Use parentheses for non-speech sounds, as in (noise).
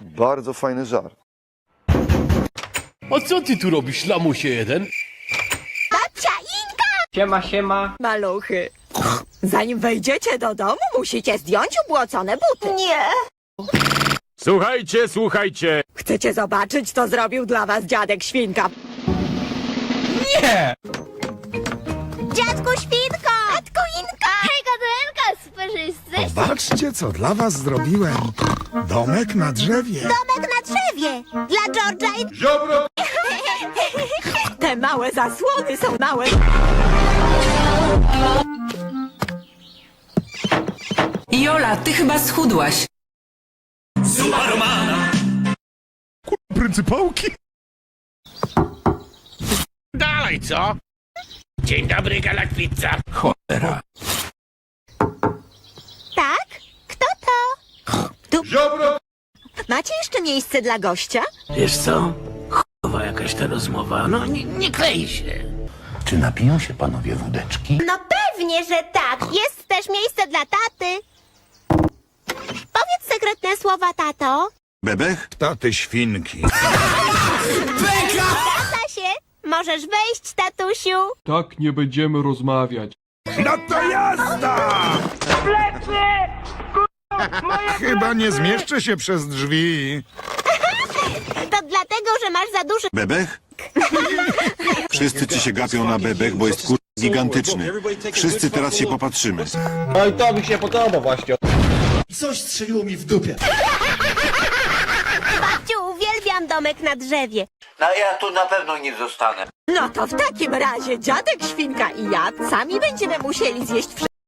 Bardzo fajny żart. A co ty tu robisz, lamusie jeden? Babcia Inka! Siema, siema. Maluchy. Zanim wejdziecie do domu, musicie zdjąć ubłocone buty. Nie. Słuchajcie, słuchajcie! Chcecie zobaczyć, co zrobił dla was dziadek Świnka? Dziadku Świnko! Dziadku Inka! Hej, Katarynka, słyszyscy? Zobaczcie, co dla was zrobiłem. Domek na drzewie. Domek na drzewie! Dla George'a i... (laughs) Te małe zasłony są małe. Jola, ty chyba schudłaś. Pryncypałki? Dalej, co? Dzień dobry, Galakpizza. Cholera. Tak? Kto Tu... Macie jeszcze miejsce dla gościa? Wiesz co? Chowa jakaś ta rozmowa. No, nie, nie klei się. Czy napiją się panowie wódeczki? No pewnie, że tak! Jest też miejsce dla taty! Powiedz sekretne słowa, tato. Bebech? Taty świnki. Zgadza się! Możesz wejść, tatusiu! Tak nie będziemy rozmawiać. No to jazda! Chyba nie zmieszczę się przez drzwi. To dlatego, że masz za duży... Bebech? Wszyscy ci się gapią na bebech, bo jest kur... gigantyczny. Wszyscy teraz się popatrzymy. No i to mi się podoba właśnie. Babciu, uwielbiam domek na drzewie. No ja tu na pewno nie zostanę. No to w takim razie dziadek Świnka i ja sami będziemy musieli zjeść wszystko.